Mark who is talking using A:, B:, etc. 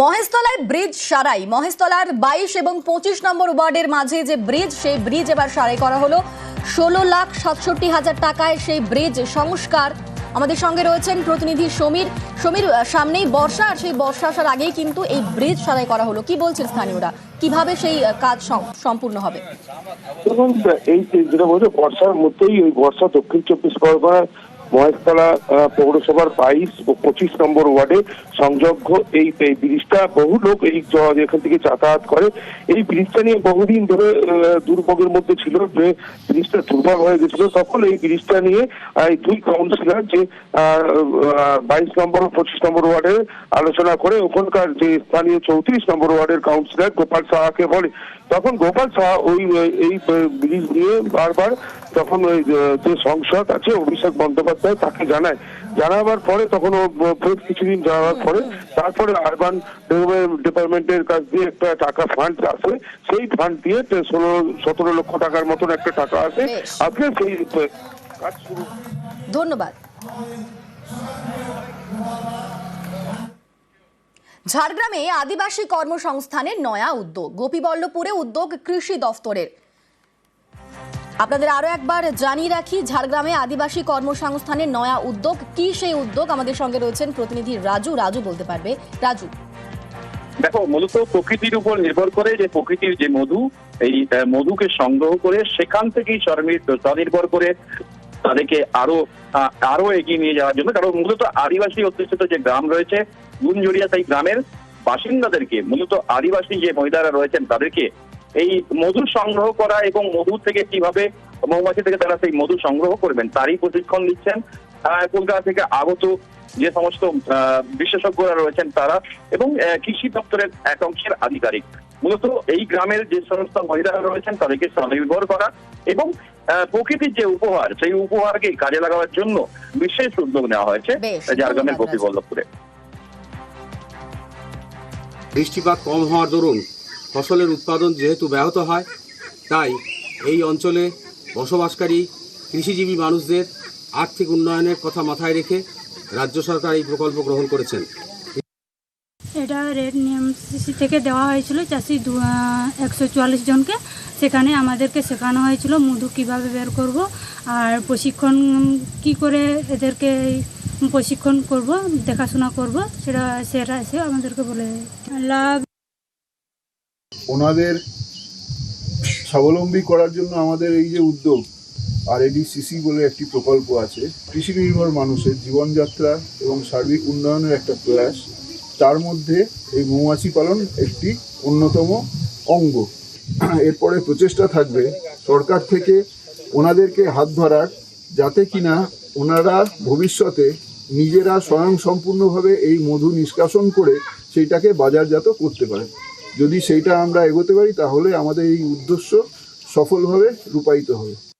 A: মহেশতলায় bridge সারাই। মহেশতলার বাইশ এবং পঁচিশ নম্বর ওয়ার্ডের মাঝে যে ব্রিজ, সেই ব্রিজ এবার সারাই করা হলো। ষোলো লাখ সাতষট্টি হাজার টাকায় সেই ব্রিজ সংস্কার। আমাদের সঙ্গে রয়েছেন প্রতিনিধি সমীর। সমীর সামনেই বর্ষা, আর সেই বর্ষা আসার আগেই কিন্তু এই ব্রিজ সারাই করা হলো। কি বলছেন স্থানীয়রা? কীভাবে সেই কাজ সম্পূর্ণ হবে?
B: এই যেটা বলছে, বর্ষার মধ্যেই ওই বর্ষা দক্ষিণ চব্বিশ পরগনার মহেশতলা পৌরসভার বাইশ ও পঁচিশ নম্বর ওয়ার্ডে সংযোগ্য এই ব্রিজটা বহু লোক এই এখান থেকে যাতায়াত করে। এই ব্রিজটা নিয়ে বহুদিন ধরে দুর্ভোগের মধ্যে ছিল যে ব্রিজটা দুর্বল হয়ে গেছিল। তখন এই ব্রিজটা নিয়ে এই দুই কাউন্সিলর যে বাইশ নম্বর পঁচিশ নম্বর ওয়ার্ডে আলোচনা করে, ওখানকার যে স্থানীয় চৌত্রিশ নম্বর ওয়ার্ডের কাউন্সিলর গোপাল সাহাকে বলে। তখন গোপাল সাহা ওই এই ব্রিজ নিয়ে বারবার তখন ওই যে সংসদ আছে, অভিষেক বন্দ্যোপাধ্যায় তাকে জানায়। জানাবার পরে তখন কিছুদিন যাওয়ার পরে তারপরে আরবান ডিপার্টমেন্টের কাছ দিয়ে একটা টাকা ফান্ড আসে। সেই ফান্ড দিয়ে ষোলো সতেরো লক্ষ টাকার মতন একটা টাকা আসে। আজকে সেই কাজ শুরু।
A: ধন্যবাদ। ঝাড়গ্রামে আদিবাসী কর্মসংস্থানের নয়া উদ্যোগ। গোপীবল্লভপুরে উদ্যোগ কৃষি দফতরের। আপনাদের আরও একবার জানিয়ে রাখি, ঝাড়গ্রামে আদিবাসী কর্মসংস্থানের নয়া উদ্যোগ। কি সেই উদ্যোগ? আমাদের সঙ্গে রয়েছেন প্রতিনিধি রাজু। রাজু বলতে পারবে। রাজু।
C: দেখো, মূলত প্রকৃতির উপর নির্ভর করে যে প্রকৃতির যে মধু, এই মধুকে সংগ্রহ করে সেখান থেকেই স্বনির্ভর করে তাদেরকে আরও আরও এগিয়ে নিয়ে যাওয়ার জন্য। কারণ মূলত আদিবাসী অধ্যুষিত যে গ্রাম রয়েছে গুনজড়িয়া সেই গ্রামের বাসিন্দাদেরকে, মূলত আদিবাসী যে মহিলারা রয়েছেন তাদেরকে এই মধু সংগ্রহ করা এবং মধু থেকে কীভাবে মৌমাছি থেকে তারা সেই মধু সংগ্রহ করবেন তারই প্রশিক্ষণ দিচ্ছেন আহ, কলকাতা থেকে আগত যে সমস্ত আহ, বিশেষজ্ঞরা রয়েছেন তারা এবং আহ, কৃষি দপ্তরের এক অংশের আধিকারিক। মূলত এই গ্রামের যে সমস্ত মহিলারা রয়েছেন তাদেরকে স্বনির্ভর করা এবং আহ, প্রকৃতির যে উপহার সেই উপহারকে কাজে লাগাবার জন্য বিশেষ উদ্যোগ নেওয়া হয়েছে ঝাড়গ্রামের গোপীবল্লভপুরে।
D: বৃষ্টিপাত কম হওয়ার দরুন ফসলের উৎপাদন যেহেতু ব্যাহত হয়, তাই এই অঞ্চলে বসবাসকারী কৃষিজীবী মানুষদের আর্থিক উন্নয়নের কথা মাথায় রেখে রাজ্য সরকার এই প্রকল্প গ্রহণ করেছেন।
E: এটা রেড নিএমসিসি থেকে দেওয়া হয়েছিল, চাষি দু একশো চুয়াল্লিশ জনকে। সেখানে আমাদেরকে শেখানো হয়েছিল মধু কীভাবে বের করব আর প্রশিক্ষণ কি করে এদেরকে প্রশিক্ষণ করব, দেখাশোনা করব, সেটা সেটা এসে আমাদেরকে বলে লাভ
F: ওনাদের স্বাবলম্বী করার জন্য আমাদের এই যে উদ্যোগ আর সিসি বলে একটি প্রকল্প আছে, কৃষি নির্ভর মানুষের জীবনযাত্রা এবং সার্বিক উন্নয়নের একটা প্রয়াস তার মধ্যে এই মৌমাছি পালন একটি অন্যতম অঙ্গ। এরপরে প্রচেষ্টা থাকবে সরকার থেকে ওনাদেরকে হাত ধরার, যাতে কিনা ওনারা ভবিষ্যতে নিজেরা স্বয়ং সম্পূর্ণভাবে এই মধু নিষ্কাশন করে সেইটাকে বাজারজাত করতে পারে যদি সেইটা আমরা এগোতে পারি তাহলে আমাদের এই উদ্দেশ্য সফলভাবে রূপায়িত হবে।